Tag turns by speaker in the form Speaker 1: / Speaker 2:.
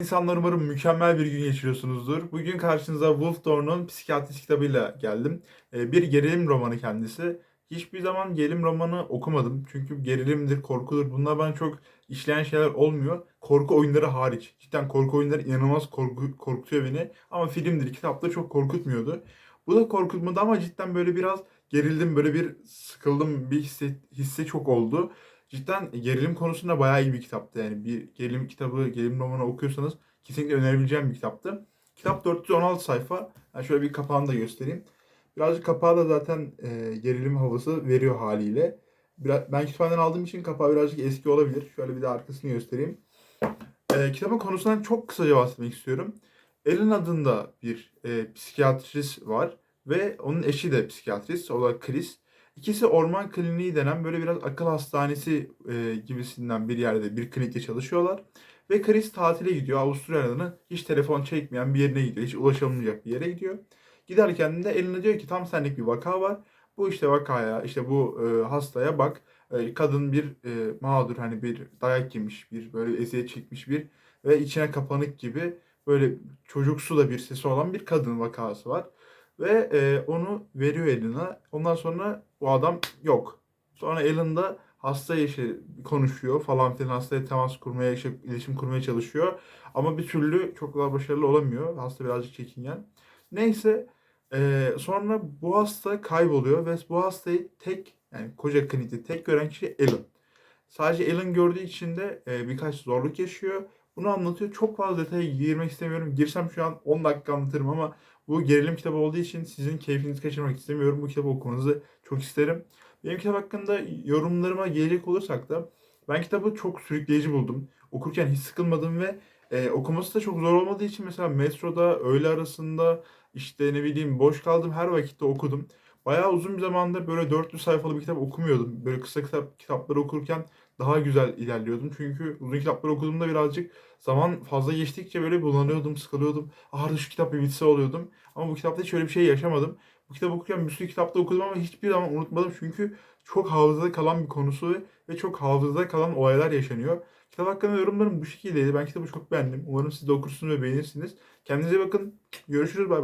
Speaker 1: İnsanlar umarım mükemmel bir gün geçiriyorsunuzdur. Bugün karşınıza Wolf Thorne'un psikiyatrist kitabıyla geldim. Ee, Bir gerilim romanı kendisi. Hiçbir zaman gerilim romanı okumadım. Çünkü gerilimdir, korkudur. Bunlar bana çok işleyen şeyler olmuyor. Korku oyunları hariç. Cidden korku oyunları inanılmaz korku, korkutuyor beni. Ama filmdir, kitapta çok korkutmuyordu. Bu da korkutmadı ama cidden böyle biraz gerildim, böyle bir sıkıldım bir hisse, hisse çok oldu. Cidden gerilim konusunda bayağı iyi bir kitaptı. Yani bir gerilim kitabı, gerilim romanı okuyorsanız kesinlikle önerebileceğim bir kitaptı. Kitap 416 sayfa. Yani şöyle bir kapağını da göstereyim. Birazcık kapağı da zaten e, gerilim havası veriyor haliyle. Biraz, ben kütüphaneden aldığım için kapağı birazcık eski olabilir. Şöyle bir de arkasını göstereyim. E, kitabın konusundan çok kısaca bahsetmek istiyorum. Ellen adında bir e, psikiyatrist var ve onun eşi de psikiyatrist. O da Chris. İkisi orman kliniği denen böyle biraz akıl hastanesi e, gibisinden bir yerde bir klinikte çalışıyorlar. Ve Chris tatile gidiyor. Avustralya'nın hiç telefon çekmeyen bir yerine gidiyor. Hiç ulaşılmayacak bir yere gidiyor. Giderken de eline diyor ki tam senlik bir vaka var. Bu işte vakaya, işte bu e, hastaya bak. E, kadın bir e, mağdur hani bir dayak yemiş, bir böyle eziyet çekmiş bir ve içine kapanık gibi böyle çocuksu da bir sesi olan bir kadın vakası var. Ve e, onu veriyor eline. Ondan sonra o adam yok. Sonra Alan da hasta işte konuşuyor falan filan hastaya temas kurmaya, işte, iletişim kurmaya çalışıyor. Ama bir türlü çok daha başarılı olamıyor. Hasta birazcık çekingen. Neyse e, sonra bu hasta kayboluyor ve bu hastayı tek yani koca klinikte tek gören kişi Alan. Sadece Alan gördüğü için de e, birkaç zorluk yaşıyor. Bunu anlatıyor. Çok fazla detaya girmek istemiyorum. Girsem şu an 10 dakika anlatırım ama bu gerilim kitabı olduğu için sizin keyfinizi kaçırmak istemiyorum. Bu kitabı okumanızı çok isterim. Benim kitap hakkında yorumlarıma gelecek olursak da ben kitabı çok sürükleyici buldum. Okurken hiç sıkılmadım ve e, okuması da çok zor olmadığı için mesela metroda, öğle arasında işte ne bileyim boş kaldım her vakitte okudum. Bayağı uzun bir zamandır böyle 400 sayfalı bir kitap okumuyordum. Böyle kısa kitap, kitapları okurken daha güzel ilerliyordum. Çünkü uzun kitapları okuduğumda birazcık zaman fazla geçtikçe böyle bulanıyordum, sıkılıyordum. Ah şu kitap bir bitse oluyordum. Ama bu kitapta hiç öyle bir şey yaşamadım. Bu kitabı okurken bir sürü kitapta okudum ama hiçbir zaman unutmadım. Çünkü çok hafızada kalan bir konusu ve- çok hafızada kalan olaylar yaşanıyor. Kitap hakkında yorumlarım bu şekildeydi. Ben kitabı çok beğendim. Umarım siz de okursunuz ve beğenirsiniz. Kendinize bakın. Görüşürüz. Bay.